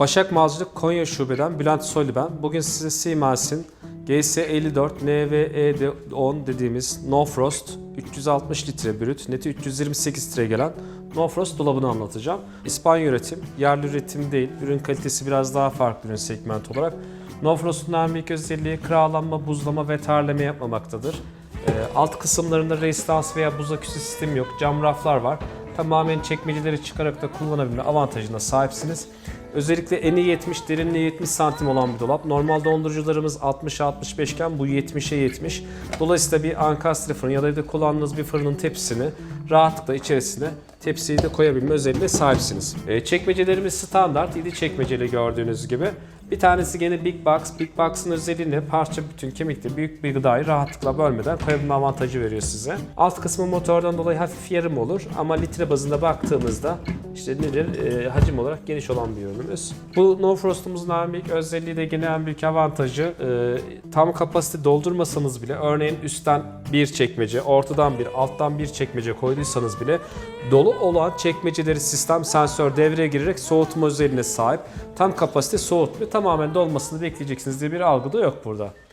Başak Mağazacılık Konya Şube'den Bülent Soylu ben. Bugün size Siemens'in GS54 NVE10 dediğimiz No Frost 360 litre brüt, neti 328 litre gelen No Frost dolabını anlatacağım. İspanya üretim, yerli üretim değil. Ürün kalitesi biraz daha farklı ürün segment olarak. No Frost'un en büyük özelliği kıralanma, buzlama ve terleme yapmamaktadır. Ee, alt kısımlarında resistans veya buz aküsü sistemi yok. Cam raflar var. Tamamen çekmeceleri çıkarak da kullanabilme avantajına sahipsiniz. Özellikle eni 70, derinliği 70 santim olan bir dolap. Normal dondurucularımız 60'a 65 iken bu 70'e 70. Dolayısıyla bir ankastre fırın ya da evde kullandığınız bir fırının tepsisini rahatlıkla içerisine tepsiyi de koyabilme özelliğine sahipsiniz. Ee, çekmecelerimiz standart 7 çekmeceli gördüğünüz gibi. Bir tanesi gene Big Box. Big Box'ın özelliği ne? Parça bütün kemikte büyük bir gıdayı rahatlıkla bölmeden koyabilme avantajı veriyor size. Alt kısmı motordan dolayı hafif yarım olur ama litre bazında baktığımızda işte nedir? E, hacim olarak geniş olan bir ürünümüz. Bu No Frost'umuzun en büyük özelliği de gene en büyük avantajı e, tam kapasite doldurmasanız bile örneğin üstten bir çekmece, ortadan bir, alttan bir çekmece koyduysanız bile dolu olan çekmeceleri sistem sensör devreye girerek soğutma özelliğine sahip. Tam kapasite soğutmuyor. Tamamen dolmasını bekleyeceksiniz diye bir algı da yok burada.